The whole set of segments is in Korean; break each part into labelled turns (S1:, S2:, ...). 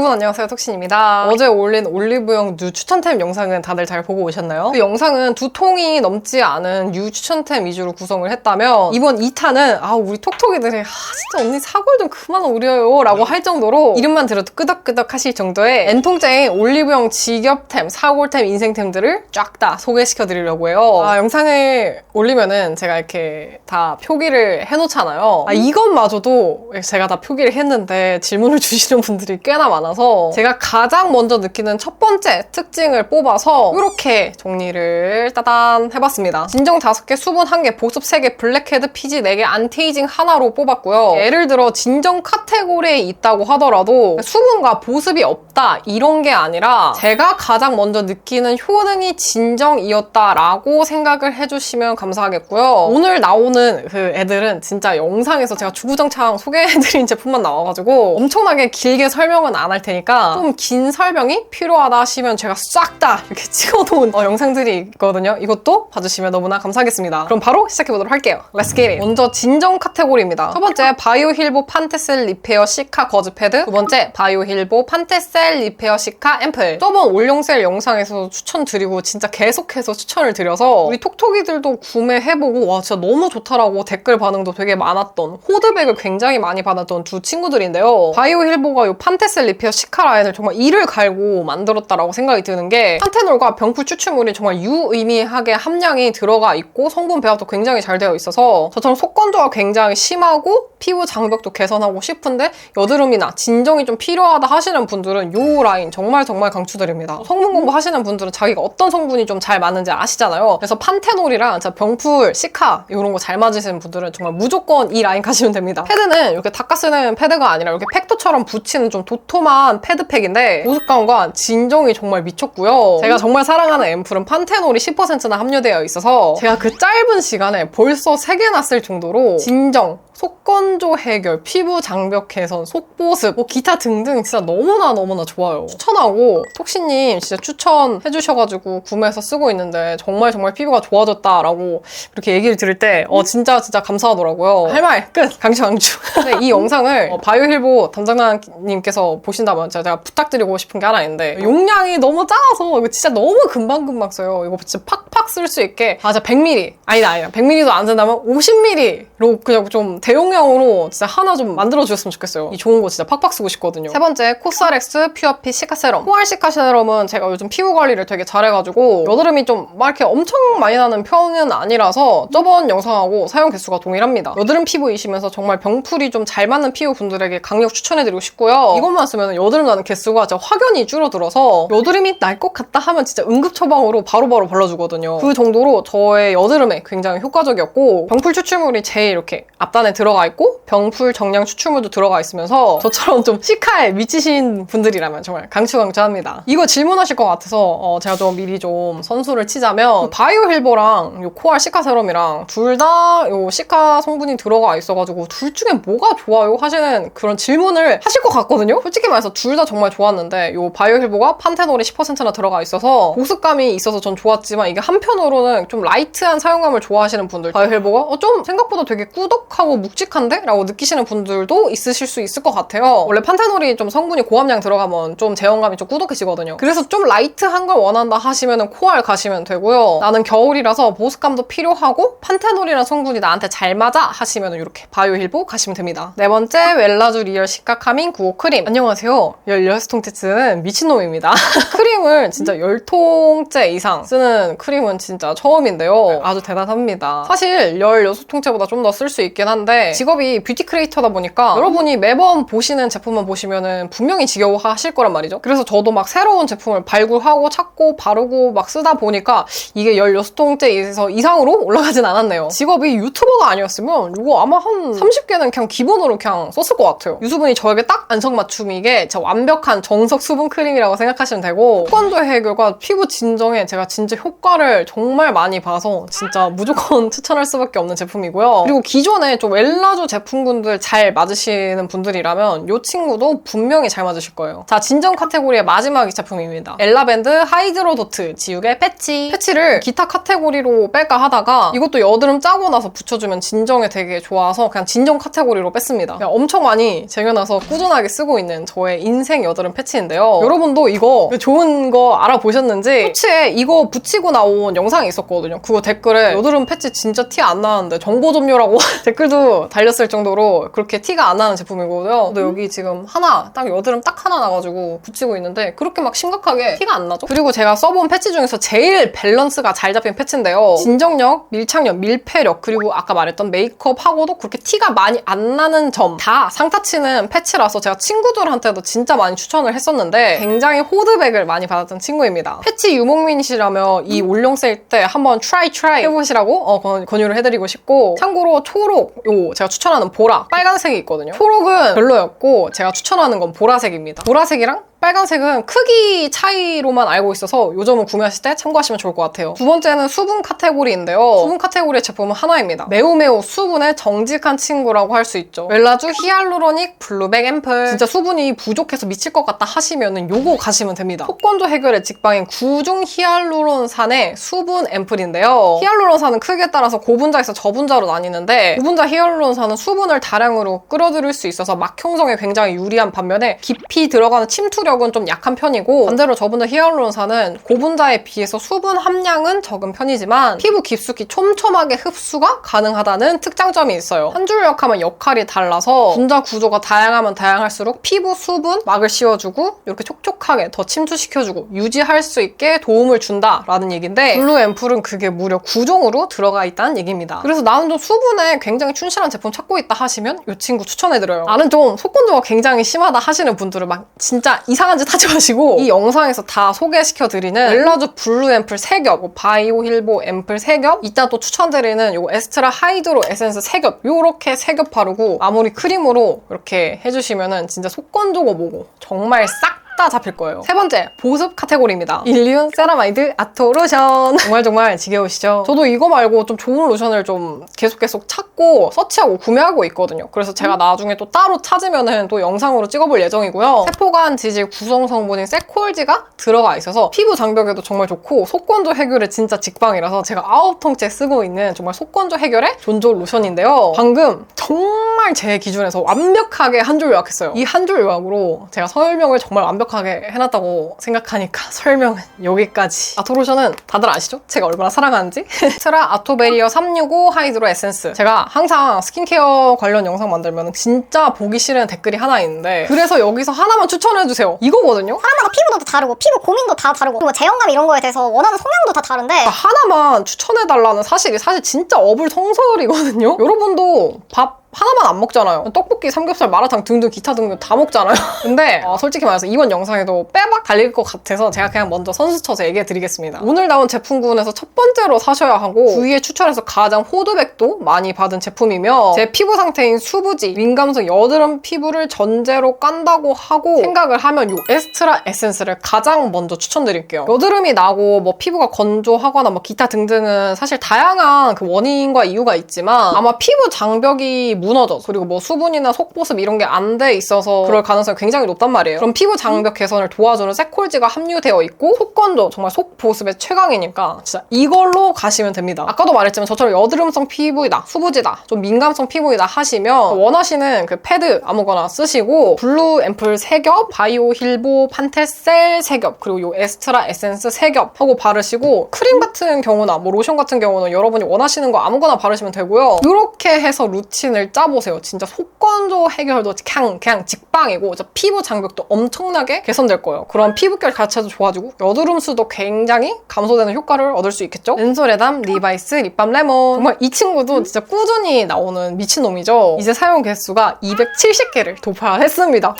S1: 여러분 안녕하세요 톡신입니다. 어제 올린 올리브영 뉴 추천템 영상은 다들 잘 보고 오셨나요? 그 영상은 두 통이 넘지 않은 뉴 추천템 위주로 구성을 했다면 이번 2탄은 아 우리 톡톡이들이 아 진짜 언니 사골 좀 그만 오려요 라고 할 정도로 이름만 들어도 끄덕끄덕 하실 정도의 N통째인 올리브영 직업템, 사골템, 인생템들을 쫙 다 소개시켜 드리려고 해요. 아 영상을 올리면은 제가 이렇게 다 표기를 해놓잖아요. 아 이것마저도 제가 다 표기를 했는데 질문을 주시는 분들이 꽤나 많아 서 제가 가장 먼저 느끼는 첫 번째 특징을 뽑아서 이렇게 정리를 따단 해봤습니다. 진정 5개, 수분 1개, 보습 3개, 블랙헤드, 피지 4개, 안티에이징 하나로 뽑았고요. 예를 들어 진정 카테고리에 있다고 하더라도 수분과 보습이 없다 이런 게 아니라 제가 가장 먼저 느끼는 효능이 진정이었다라고 생각을 해주시면 감사하겠고요. 오늘 나오는 그 애들은 진짜 영상에서 제가 주구장창 소개해드린 제품만 나와가지고 엄청나게 길게 설명은 안할 테니까 좀 긴 설명이 필요하다 하시면 제가 싹 다 이렇게 찍어놓은 어, 영상들이 있거든요. 이것도 봐주시면 너무나 감사하겠습니다. 그럼 바로 시작해보도록 할게요. Let's get it! 먼저 진정 카테고리입니다. 첫 번째 바이오 힐보 판테셀 리페어 시카 거즈 패드 두 번째 바이오 힐보 판테셀 리페어 시카 앰플 저번 올영셀 영상에서 추천드리고 진짜 계속해서 추천을 드려서 우리 톡톡이들도 구매해보고 와 진짜 너무 좋다라고 댓글 반응도 되게 많았던 호드백을 굉장히 많이 받았던 두 친구들인데요. 바이오 힐보가 이 판테셀 리페어 시카 라인을 정말 이를 갈고 만들었다라고 생각이 드는 게 판테놀과 병풀 추출물이 정말 유의미하게 함량이 들어가 있고 성분 배합도 굉장히 잘 되어 있어서 저처럼 속건조가 굉장히 심하고 피부 장벽도 개선하고 싶은데 여드름이나 진정이 좀 필요하다 하시는 분들은 이 라인 정말 정말 강추드립니다. 성분 공부 하시는 분들은 자기가 어떤 성분이 좀 잘 맞는지 아시잖아요. 그래서 판테놀이랑 병풀, 시카 이런 거 잘 맞으시는 분들은 정말 무조건 이 라인 가시면 됩니다. 패드는 이렇게 닦아 쓰는 패드가 아니라 이렇게 팩토처럼 붙이는 좀 도톰한 패드팩인데 보습감과 진정이 정말 미쳤고요. 제가 정말 사랑하는 앰플은 판테놀이 10%나 함유되어 있어서 제가 그 짧은 시간에 벌써 3개나 쓸 정도로 진정, 속건조 해결, 피부 장벽 개선, 속보습, 뭐 기타 등등 진짜 너무나 너무나 좋아요. 추천하고 톡시님 진짜 추천해 주셔가지고 구매해서 쓰고 있는데 정말 정말 피부가 좋아졌다라고 이렇게 얘기를 들을 때 어 진짜 진짜 감사하더라고요. 할 말 끝! 강추 강추. 근데 이 영상을 어, 바이오힐보 담당자님께서 보신다면 제가 부탁드리고 싶은 게 하나 있는데 용량이 너무 작아서 이거 진짜 너무 금방금방 써요. 이거 진짜 팍팍 쓸 수 있게 아 진짜 100ml 아니다 아니다 100ml도 안 된다면 50ml로 그냥 좀 대용량으로 진짜 하나 좀 만들어 주셨으면 좋겠어요. 이 좋은 거 진짜 팍팍 쓰고 싶거든요. 세 번째 코스알엑스 퓨어핏 시카 세럼. 코알 시카 세럼은 제가 요즘 피부 관리를 되게 잘해가지고 여드름이 좀 막 이렇게 엄청 많이 나는 편은 아니라서 저번 영상하고 사용 개수가 동일합니다. 여드름 피부이시면서 정말 병풀이 좀 잘 맞는 피부 분들에게 강력 추천해드리고 싶고요. 이것만 쓰면 여드름 나는 개수가 진짜 확연히 줄어들어서 여드름이 날 것 같다 하면 진짜 응급 처방으로 바로바로 발라주거든요. 그 정도로 저의 여드름에 굉장히 효과적이었고 병풀 추출물이 제일 이렇게 앞단에 들어가 있고 병풀 정량 추출물도 들어가 있으면서 저처럼 좀 시카에 미치신 분들이라면 정말 강추 강추합니다. 이거 질문하실 것 같아서 어, 제가 좀 미리 좀 선수를 치자면 바이오힐보랑 요 코알 시카 세럼이랑 둘 다 요 시카 성분이 들어가 있어가지고 둘 중에 뭐가 좋아요 하시는 그런 질문을 하실 것 같거든요. 솔직히 말해서 둘 다 정말 좋았는데 요 바이오힐보가 판테놀이 10%나 들어가 있어서 보습감이 있어서 전 좋았지만 이게 한편으로는 좀 라이트한 사용감을 좋아하시는 분들 바이오힐보가 어, 좀 생각보다 되게 꾸덕하고 묵직한데? 라고 느끼시는 분들도 있으실 수 있을 것 같아요. 원래 판테놀이 좀 성분이 고함량 들어가면 좀 제형감이 좀 꾸덕해지거든요. 그래서 좀 라이트한 걸 원한다 하시면 코알 가시면 되고요. 나는 겨울이라서 보습감도 필요하고 판테놀이라는 성분이 나한테 잘 맞아 하시면 이렇게 바이오힐보 가시면 됩니다. 네 번째 웰라주 리얼 시카카민 95 크림. 안녕하세요. 16통째 쓰는 미친놈입니다. 크림을 진짜 10통째 이상 쓰는 크림은 진짜 처음인데요. 아주 대단합니다. 사실 16통째보다 좀 더 쓸 수 있긴 한데 직업이 뷰티 크리에이터다 보니까 여러분이 매번 보시는 제품만 보시면은 분명히 지겨워하실 거란 말이죠. 그래서 저도 막 새로운 제품을 발굴하고 찾고 바르고 막 쓰다 보니까 이게 16통째에서 이상으로 올라가진 않았네요. 직업이 유튜버가 아니었으면 이거 아마 한 30개는 그냥 기본으로 그냥 썼을 것 같아요. 유수분이 저에게 딱 안성맞춤이게 진짜 완벽한 정석 수분 크림이라고 생각하시면 되고 속건조 해결과 피부 진정에 제가 진짜 효과를 정말 많이 봐서 진짜 무조건 추천할 수밖에 없는 제품이고요. 그리고 기존에 좀 웰라조 제품군들 잘 맞으시는 분들이라면 이 친구도 분명히 잘 맞으실 거예요. 자, 진정 카테고리의 마지막 제품입니다. 엘라밴드 하이드로 도트 지우개 패치. 패치를 기타 카테고리로 뺄까 하다가 이것도 여드름 짜고 나서 붙여주면 진정에 되게 좋아서 그냥 진정 카테고리로 뺐습니다. 엄청 많이 쟁여놔서 꾸준하게 쓰고 있는 저의 인생 여드름 패치인데요. 여러분도 이거 좋은 거 알아보셨는지 토치에 이거 붙이고 나온 영상이 있었거든요. 그거 댓글에 여드름 패치 진짜 티 안 나는데 정보 좀요라고 댓글도 달렸을 정도로 그렇게 티가 안 나는 제품이거든요. 근데 여기 지금 하나 딱 여드름 딱 하나 나가지고 붙이고 있는데 그렇게 막 심각하게 티가 안 나죠? 그리고 제가 써본 패치 중에서 제일 밸런스가 잘 잡힌 패치인데요. 진정력, 밀착력, 밀폐력 그리고 아까 말했던 메이크업하고도 그렇게 티가 많이 안 나는 점 다 상타치는 패치라서 제가 친구들한테도 진짜 많이 추천을 했었는데 굉장히 호드백을 많이 받았던 친구입니다. 패치 유목민이시라면 이 올영 세일 때 한번 트라이 트라이 해보시라고 어, 권- 권유를 해드리고 싶고 참고로 초록 요 제가 추천하는 보라 빨간색이 있거든요. 초록은 별로였고 제가 추천하는 건 보라색입니다. 보라색이랑 빨간색은 크기 차이로만 알고 있어서 요 점은 구매하실 때 참고하시면 좋을 것 같아요. 두 번째는 수분 카테고리인데요. 수분 카테고리의 제품은 하나입니다. 매우 매우 수분에 정직한 친구라고 할 수 있죠. 웰라주 히알루로닉 블루백 앰플. 진짜 수분이 부족해서 미칠 것 같다 하시면은 요거 가시면 됩니다. 속건조 해결의 직방인 구중 히알루론산의 수분 앰플인데요. 히알루론산은 크기에 따라서 고분자에서 저분자로 나뉘는데 고분자 히알루론산은 수분을 다량으로 끌어들일 수 있어서 막 형성에 굉장히 유리한 반면에 깊이 들어가는 침투력 은 좀 약한 편이고 반대로 저분자 히알루론산은 고분자에 비해서 수분 함량은 적은 편이지만 피부 깊숙이 촘촘하게 흡수가 가능하다는 특장점이 있어요. 한 줄력 하면 역할이 달라서 분자 구조가 다양하면 다양할수록 피부 수분 막을 씌워주고 이렇게 촉촉하게 더 침투시켜주고 유지할 수 있게 도움을 준다라는 얘기인데 블루 앰플은 그게 무려 9종으로 들어가 있다는 얘기입니다. 그래서 나는 좀 수분에 굉장히 충실한 제품 찾고 있다 하시면 이 친구 추천해드려요. 나는 좀 속건조가 굉장히 심하다 하시는 분들은 막 진짜 이 상한 짓 하지 마시고 이 영상에서 다 소개시켜드리는 멜라주 블루 앰플 3겹, 뭐 바이오 힐보 앰플 3겹, 이따 또 추천드리는 요 에스트라 하이드로 에센스 3겹 요렇게 3겹 바르고 마무리 크림으로 이렇게 해주시면은 진짜 속건조고 뭐고 정말 싹 다 잡힐 거예요. 세 번째, 보습 카테고리입니다. 일리온 세라마이드 아토 로션. 정말 정말 지겨우시죠? 저도 이거 말고 좀 좋은 로션을 좀 계속 계속 찾고 서치하고 구매하고 있거든요. 그래서 제가 나중에 또 따로 찾으면은 또 영상으로 찍어볼 예정이고요. 세포간 지질 구성 성분인 세콜지가 들어가 있어서 피부 장벽에도 정말 좋고 속건조 해결에 진짜 직방이라서 제가 아홉 통째 쓰고 있는 정말 속건조 해결의 존조 로션인데요. 방금 정말 제 기준에서 완벽하게 한 줄 요약했어요. 이 한 줄 요약으로 제가 설명을 정말 완벽 하게 해놨다고 생각하니까 설명은 여기까지. 아토로션은 다들 아시죠? 제가 얼마나 사랑하는지? 트라 아토베리어 365 하이드로 에센스. 제가 항상 스킨케어 관련 영상 만들면 진짜 보기 싫은 댓글이 하나 있는데 그래서 여기서 하나만 추천해주세요. 이거거든요?
S2: 사람마다 피부도 다 다르고 피부 고민도 다 다르고 그리고 제형감 이런 거에 대해서 원하는 성향도 다 다른데
S1: 그러니까 하나만 추천해달라는 사실이 사실 진짜 어불성설이거든요. 여러분도 밥 하나만 안 먹잖아요. 떡볶이, 삼겹살, 마라탕 등등 기타 등등 다 먹잖아요. 근데 어, 솔직히 말해서 이번 영상에도 빼박 달릴 것 같아서 제가 그냥 먼저 선수 쳐서 얘기해 드리겠습니다. 오늘 나온 제품군에서 첫 번째로 사셔야 하고 주위에 추천해서 가장 호드백도 많이 받은 제품이며 제 피부 상태인 수부지, 민감성 여드름 피부를 전제로 깐다고 하고 생각을 하면 이 에스트라 에센스를 가장 먼저 추천드릴게요. 여드름이 나고 뭐 피부가 건조하거나 뭐 기타 등등은 사실 다양한 그 원인과 이유가 있지만 아마 피부 장벽이 무 너져 그리고 뭐 수분이나 속보습 이런 게 안 돼 있어서 그럴 가능성이 굉장히 높단 말이에요. 그럼 피부 장벽 개선을 도와주는 세콜지가 함유되어 있고 속건조 정말 속보습의 최강이니까 진짜 이걸로 가시면 됩니다. 아까도 말했지만 저처럼 여드름성 피부이다, 수부지다, 좀 민감성 피부이다 하시면 원하시는 그 패드 아무거나 쓰시고 블루 앰플 3겹, 바이오 힐보 판테셀 3겹, 그리고 요 에스트라 에센스 3겹 하고 바르시고 크림 같은 경우나 뭐 로션 같은 경우는 여러분이 원하시는 거 아무거나 바르시면 되고요. 이렇게 해서 루틴을 짜보세요. 진짜 속건조 해결도 그냥, 그냥 직방이고 피부 장벽도 엄청나게 개선될 거예요. 그럼 피부결 자체도 좋아지고 여드름 수도 굉장히 감소되는 효과를 얻을 수 있겠죠? 렌소레담 리바이스 립밤 레몬 정말 이 친구도 진짜 꾸준히 나오는 미친놈이죠. 이제 사용 개수가 270개를 도파했습니다.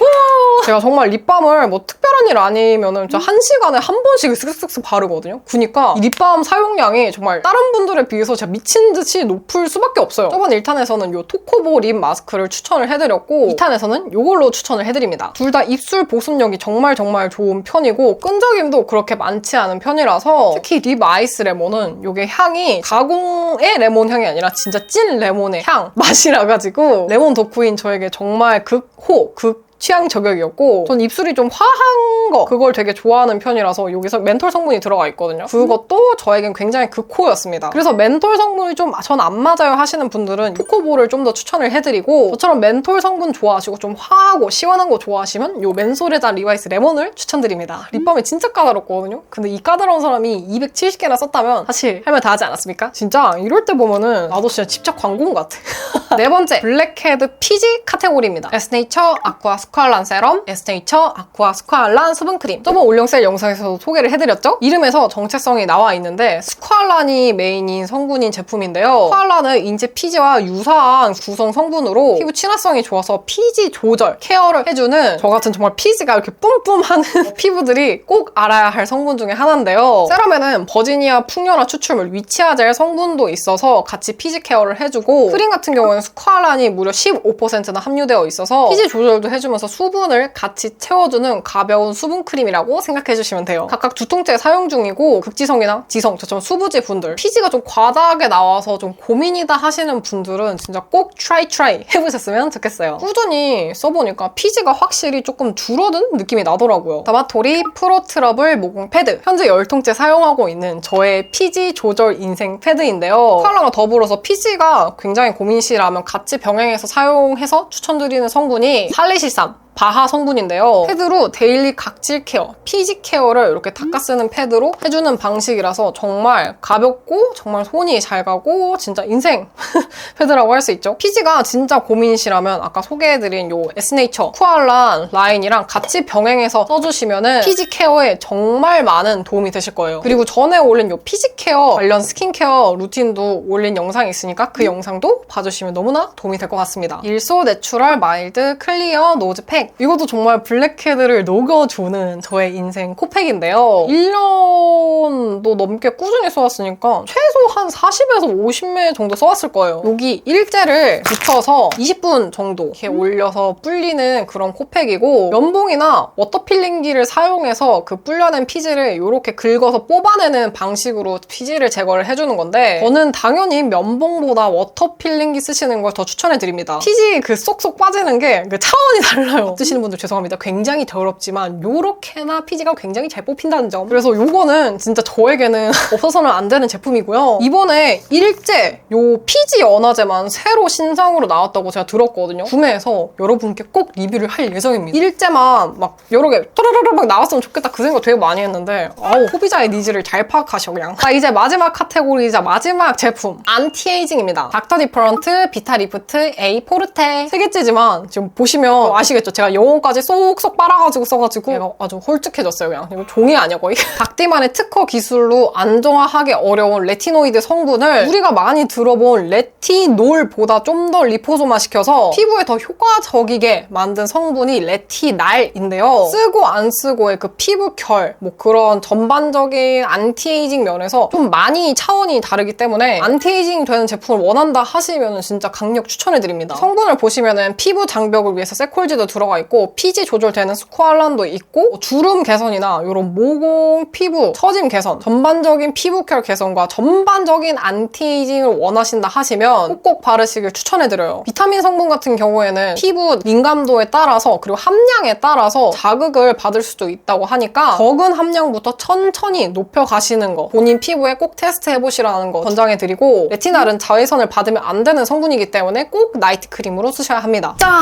S1: 제가 정말 립밤을 뭐 특별한 일 아니면은 한 시간에 한 번씩 쓱쓱쓱 바르거든요. 그니까 이 립밤 사용량이 정말 다른 분들에 비해서 진짜 미친 듯이 높을 수밖에 없어요. 저번 1탄에서는 요 토코 초코보 립 마스크를 추천을 해드렸고 2탄에서는 이걸로 추천을 해드립니다. 둘 다 입술 보습력이 정말 정말 좋은 편이고 끈적임도 그렇게 많지 않은 편이라서 특히 립 아이스 레몬은 이게 향이 가공의 레몬 향이 아니라 진짜 찐 레몬의 향 맛이라 가지고 레몬 덕후인 저에게 정말 극호 극 취향 저격이었고 전 입술이 좀 화한 거 그걸 되게 좋아하는 편이라서 여기서 멘톨 성분이 들어가 있거든요. 그것도 저에겐 굉장히 극호였습니다. 그래서 멘톨 성분이 좀 전 안 맞아요 하시는 분들은 초코볼을 좀 더 추천을 해드리고 저처럼 멘톨 성분 좋아하시고 좀 화하고 시원한 거 좋아하시면 요 맨솔에다 리바이스 레몬을 추천드립니다. 립밤이 진짜 까다롭거든요. 근데 이 까다로운 사람이 270개나 썼다면 사실 할 말 다 하지 않았습니까? 진짜 이럴 때 보면은 나도 진짜 집착 광고인 것 같아. 네 번째 블랙헤드 피지 카테고리입니다. 에스네이처 아쿠아 스 스쿠알란 세럼, 에스테이처, 아쿠아 스쿠알란 수분크림. 저번 뭐 올영세 영상에서도 소개를 해드렸죠? 이름에서 정체성이 나와 있는데 스쿠알란이 메인인 성분인 제품인데요. 스쿠알란은 인체 피지와 유사한 구성 성분으로 피부 친화성이 좋아서 피지 조절, 케어를 해주는 저 같은 정말 피지가 이렇게 뿜뿜하는 피부들이 꼭 알아야 할 성분 중에 하나인데요. 세럼에는 버지니아 풍년화 추출물 위치아젤 성분도 있어서 같이 피지 케어를 해주고 크림 같은 경우에는 스쿠알란이 무려 15%나 함유되어 있어서 피지 조절도 해주면 서 수분을 같이 채워주는 가벼운 수분 크림이라고 생각해 주시면 돼요. 각각 두 통째 사용 중이고 극지성이나 지성, 저처럼 수부지 분들 피지가 좀 과다하게 나와서 좀 고민이다 하시는 분들은 진짜 꼭 트라이 트라이 해보셨으면 좋겠어요. 꾸준히 써보니까 피지가 확실히 조금 줄어든 느낌이 나더라고요. 다마토리 프로 트러블 모공 패드 현재 열통째 사용하고 있는 저의 피지 조절 인생 패드인데요. 컬러랑 더불어서 피지가 굉장히 고민시라면 같이 병행해서 사용해서 추천드리는 성분이 살리실산 job. 바하 성분인데요. 패드로 데일리 각질 케어, 피지 케어를 이렇게 닦아 쓰는 패드로 해주는 방식이라서 정말 가볍고 정말 손이 잘 가고 진짜 인생 패드라고 할 수 있죠. 피지가 진짜 고민이시라면 아까 소개해드린 요 에스네이처 쿠알란 라인이랑 같이 병행해서 써주시면은 피지 케어에 정말 많은 도움이 되실 거예요. 그리고 전에 올린 요 피지 케어 관련 스킨케어 루틴도 올린 영상이 있으니까 그 영상도 봐주시면 너무나 도움이 될 것 같습니다. 일소 내추럴 마일드 클리어 노즈 팩 이것도 정말 블랙헤드를 녹여주는 저의 인생 코팩인데요. 1년도 넘게 꾸준히 써왔으니까 최소 한 40에서 50매 정도 써왔을 거예요. 여기 일제를 붙여서 20분 정도 이렇게 올려서 불리는 그런 코팩이고 면봉이나 워터필링기를 사용해서 그 불려낸 피지를 이렇게 긁어서 뽑아내는 방식으로 피지를 제거를 해주는 건데 저는 당연히 면봉보다 워터필링기 쓰시는 걸 더 추천해드립니다. 피지 그 쏙쏙 빠지는 게 그 차원이 달라요. 쓰시는 분들 죄송합니다. 굉장히 더럽지만 요렇게나 피지가 굉장히 잘 뽑힌다는 점. 그래서 요거는 진짜 저에게는 없어서는 안 되는 제품이고요. 이번에 일제 요 피지 연화제만 새로 신상으로 나왔다고 제가 들었거든요. 구매해서 여러분께 꼭 리뷰를 할 예정입니다. 일제만 막 여러 개 또르르르 막 나왔으면 좋겠다 그 생각 되게 많이 했는데 아우 소비자의 니즈를 잘 파악하셔 그냥. 자 이제 마지막 카테고리이자 마지막 제품 안티에이징입니다. 닥터 디퍼런트 비타 리프트 A 포르테 세 개째지만 지금 보시면 아시겠죠? 제가 영혼까지 쏙쏙 빨아가지고 써가지고 얘가 아주 홀쭉해졌어요 그냥. 이거 종이 아니야 거의? 닥디만의 특허 기술로 안정화하기 어려운 레티노이드 성분을 우리가 많이 들어본 레티놀보다 좀 더 리포소마 시켜서 피부에 더 효과적이게 만든 성분이 레티날인데요. 쓰고 안 쓰고의 그 피부 결, 뭐 그런 전반적인 안티에이징 면에서 좀 많이 차원이 다르기 때문에 안티에이징 되는 제품을 원한다 하시면 진짜 강력 추천해드립니다. 성분을 보시면은 피부 장벽을 위해서 세콜지도 들어가 있고 피지 조절되는 스쿠알란도 있고 뭐 주름 개선이나 이런 모공 피부 처짐 개선 전반적인 피부 케어 개선과 전반적인 안티에이징을 원하신다 하시면 꼭꼭 바르시길 추천해드려요. 비타민 성분 같은 경우에는 피부 민감도에 따라서 그리고 함량에 따라서 자극을 받을 수도 있다고 하니까 적은 함량부터 천천히 높여가시는 거 본인 피부에 꼭 테스트 해보시라는 거 권장해드리고 레티날은 자외선을 받으면 안 되는 성분이기 때문에 꼭 나이트 크림으로 쓰셔야 합니다. 자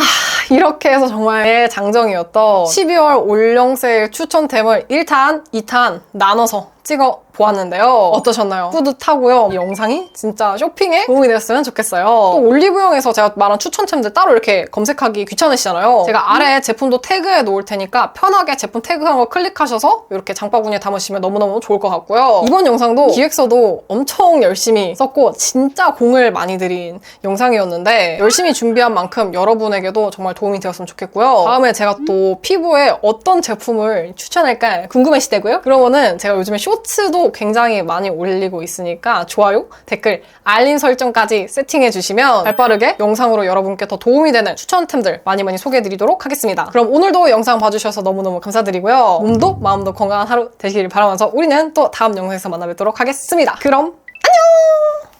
S1: 이렇게 해서 정말 내 장정이었던 12월 올영 세일 추천 템을 1탄, 2탄 나눠서 찍어 보았는데요. 어떠셨나요? 뿌듯하고요. 이 영상이 진짜 쇼핑에 도움이 됐으면 좋겠어요. 또 올리브영에서 제가 말한 추천템들 따로 이렇게 검색하기 귀찮으시잖아요. 제가 아래 제품도 태그해 놓을 테니까 편하게 제품 태그한 거 클릭하셔서 이렇게 장바구니에 담으시면 너무너무 좋을 것 같고요. 이번 영상도 기획서도 엄청 열심히 썼고 진짜 공을 많이 들인 영상이었는데 열심히 준비한 만큼 여러분에게도 정말 도움이 되었으면 좋겠고요. 다음에 제가 또 피부에 어떤 제품을 추천할까 궁금해시대고요. 그러면은 제가 요즘에 쇼 쇼츠도 굉장히 많이 올리고 있으니까 좋아요, 댓글, 알림 설정까지 세팅해 주시면 발빠르게 영상으로 여러분께 더 도움이 되는 추천템들 많이 많이 소개해 드리도록 하겠습니다. 그럼 오늘도 영상 봐주셔서 너무너무 감사드리고요. 몸도 마음도 건강한 하루 되시길 바라면서 우리는 또 다음 영상에서 만나 뵙도록 하겠습니다. 그럼 안녕!